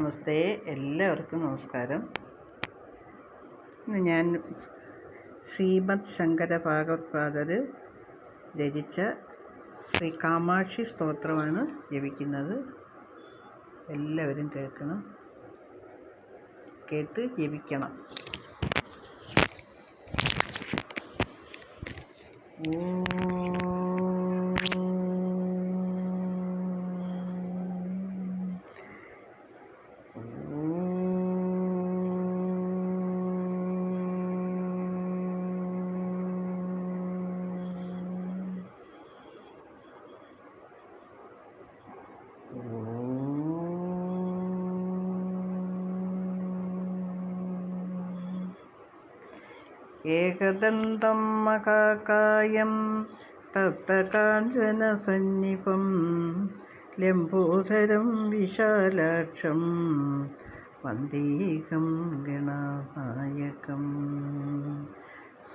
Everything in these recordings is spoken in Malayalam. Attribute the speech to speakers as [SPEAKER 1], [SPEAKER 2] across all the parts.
[SPEAKER 1] നമസ്തേ എല്ലാവർക്കും നമസ്കാരം. ഇന്ന് ഞാൻ ശ്രീമദ് ശങ്കര ഭാഗവത്പാദർ രചിച്ച ശ്രീ കാമാക്ഷി സ്തോത്രമാണ് ജപിക്കുന്നത്. എല്ലാവരും കേൾക്കണം. കേട്ട് ജപിക്കണം. ഓം ഏകദന്തം മഹാകായം തപ്തകാഞ്ചനസന്നിപം ലംബോധരം വിശാലാക്ഷം വന്ദേഹം ഗണനായകം.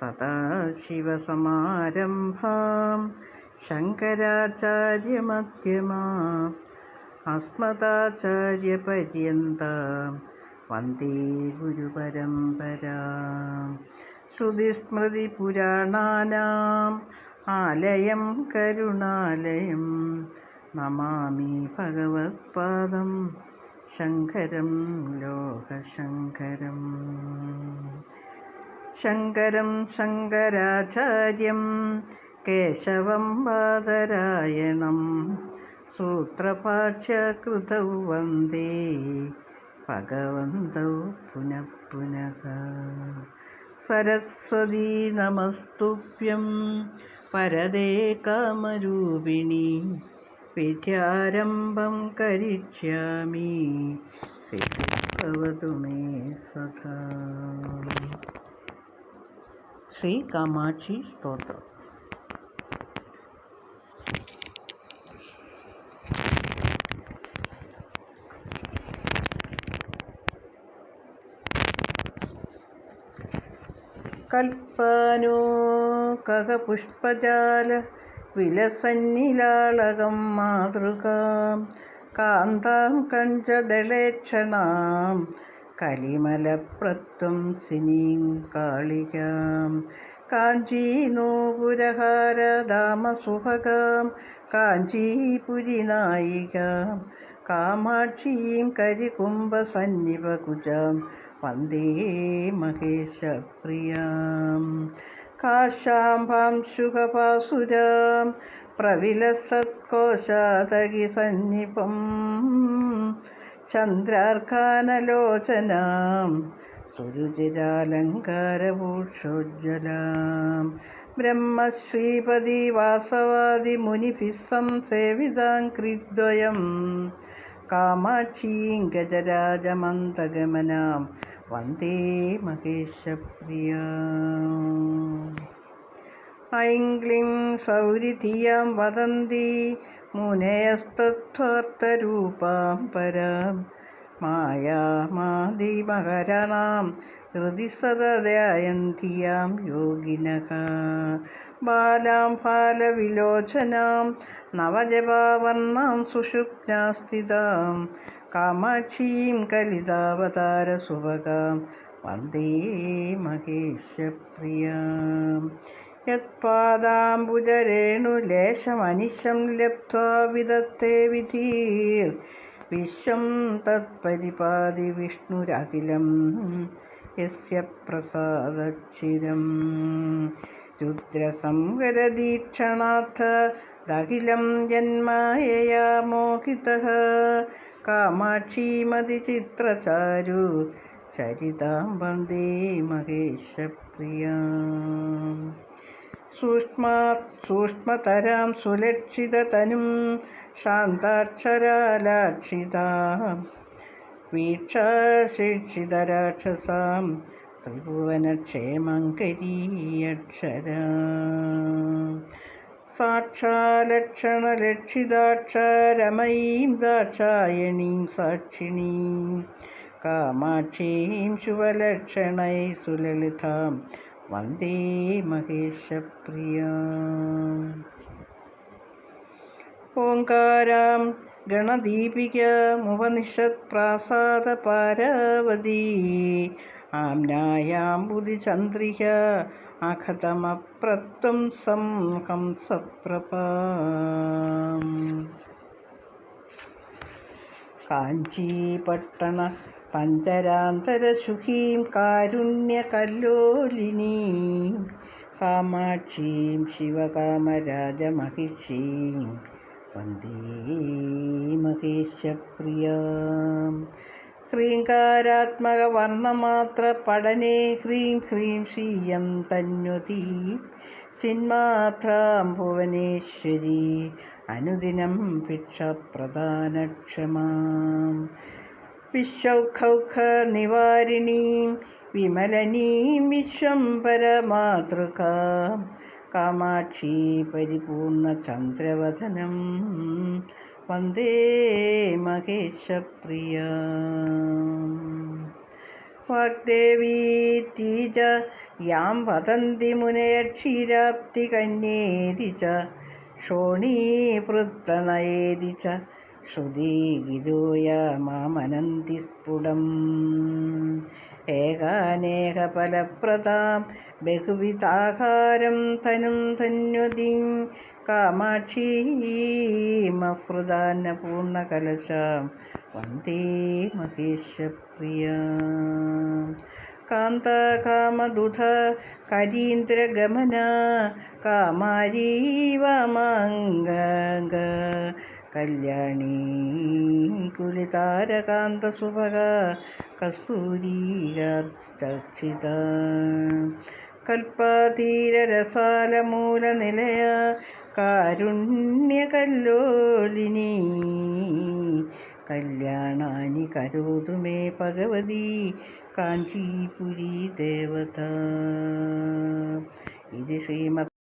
[SPEAKER 1] സദാശിവസമാരംഭാം ശങ്കരാചാര്യമധ്യമാ അസ്മദാചാര്യപര്യന്താം വന്ദേ ഗുരുപരമ്പരാം. ശ്രുതിസ്മൃതിപുരാണാനാം ആലയം കരുണാലയം നമാമി ഭഗവത്പാദം ശങ്കരം ലോകശങ്കരം ശങ്കരം ശങ്കരാചാര്യം കേശവം ബാദരായണം सूत्रपाठ्यकृतौ वंदे भगवन्तौ पुनः पुनः। सरस्वती नमस्तुभ्यं। परदे कामरूपिणी। विद्यारम्भं करिष्यामि। भवतु मे सखा श्री कामाक्षी स्तोत्रम्। കൽപ്പാനോ കകപുഷ്പജാല വിലസന്നിലാളകം മാതൃകാം. കാന്താം കഞ്ചദളേക്ഷണാം കലിമലപ്രത്വം സിനീം കാളികാം. കാഞ്ചീനൂപുരഹാരധാമസുഭഗാം കാഞ്ചീപുരിനായികാം കാമാക്ഷീം കരികുംഭസന്നിപകുജാം വന്ദേ മഹേശപ്രിയാം. കാശാംഭാം ശുഖപാസുരാം. പ്രവിലസത്കോശാതകി സന്നിപം. ചന്ദ്രാർക്കാനലോചനാം. സുരുചിരാലങ്കാരഭൂഷോജ്വലാം. ബ്രഹ്മശ്രീപതി വാസവാദി മുനിഭിः സംസേവിതാം കാമാക്ഷീം ഗജരാജമന്തഗമനാം വന്ദേ മഹേശപ്രിയാം. ഐം ക്ലീം സൗരിധിയാം വദന്തി. മുനയസ്തത്വാർത്ഥരൂപാം പരാം. മായാമാദിമഹരണാം ഹൃദി സദയായന്തിയാം യോഗിനഃ ബാലാം ഫാലവിലോചനാം നവജപാവർണാം സുഷുപ്നാസ്ഥിതാം കാമാക്ഷീം കലിതാവതാരസുഭകാം വന്ദേ മഹേശപ്രിയാം യത്പാദാംബുജരേണുലേശമനിശം ലബ്ധ്വാ വിദത്തെ വിധീർ. വിശ്വം തത്പരിപാതി വിഷ്ണുരഖിലം യസ്യ പ്രസാദച്ചിരം രുദ്രസംവരദീക്ഷണാർത്ഥ ദഖിലം ജന്മായയാ മോഹിതഃ. കാമാക്ഷീമതിചിത്രചാരു ചരിതാം വന്ദേ മഹേശപ്രിയ. സൂക്ഷ്മാത് സൂക്ഷ്മതരാം സുലക്ഷിതതനും ശാന്താക്ഷരാലാക്ഷിതാം വീക്ഷാശിക്ഷിതരാക്ഷസാം ത്രിഭുവനക്ഷേമങ്കരീയക്ഷരാ സാക്ഷാലക്ഷണലക്ഷിതാക്ഷരമയീം ദാക്ഷായണീം സാക്ഷിണീം കാമാക്ഷീം ശുഭലക്ഷണൈ സുലളിതാം വന്ദേ മഹേശപ്രിയാം ഓങ്കാരാം ഗണദീപിക മുപനിഷത് പ്രാസാദ പാരാവതി. ആംനായാംബുധി ചന്ദ്രിക അഖതമപ്രത്വം സം ഹംസപ്രഭാം കാഞ്ചീപട്ടണ പഞ്ചരാന്തരസുഖീം കാരുണ്യകല്ലോലിനീം. കാമാക്ഷീം ശിവകാമരാജമഹിഷീം വന്ദേ ഹ്രീങ്കാരാത്മകവർണമാത്ര പഠനേ ഹ്രീം ഹ്രീം ശ്രീയം തന്വതി. ചിന്മാത്രാം ഭുവനേശ്വരി അനുദിനം ഭിക്ഷപ്രധാനക്ഷമാം വിശ്വഖൗഖ നിവാരിണീം വിമലനീം വിശ്വംഭരമാതൃകാം. കാമാക്ഷി പരിപൂർണചന്ദ്രവദനം വന്ദേ മഹേശപ്രിയ. വാഗ്ദേവീ തീജ യാം വദന്തി മുനയക്ഷീരാപ്തി കന്യേതി ച ശോണീപൃത്തനയേതി ച ശ്രുതി ഗിരോയ മാമനന്തി സ്ഫുടം ഏകാനേകഫലപ്രദാം ബഹുവിധാകാരം തനും ധന്വതീം കാമാക്ഷീമഹൃദാന്നപൂർണകലശാം വന്ദേ മഹേശപ്രിയ കാന്തകാമദുധ കരീന്ദ്രഗമന കാമാരീവമാംഗ കല്യാണീ കുലിതാരകാന്തസുഭഗ കസ്തൂരീരാർച്ചിത കൽപ്പാതീരരസാലമൂലനിലയ കാരുണ്യകല്ലോലിനി. കല്യാണാനി കരോതു മേ ഭഗവതി കാഞ്ചീപുരി ദേവത. ഇത് ശ്രീമത്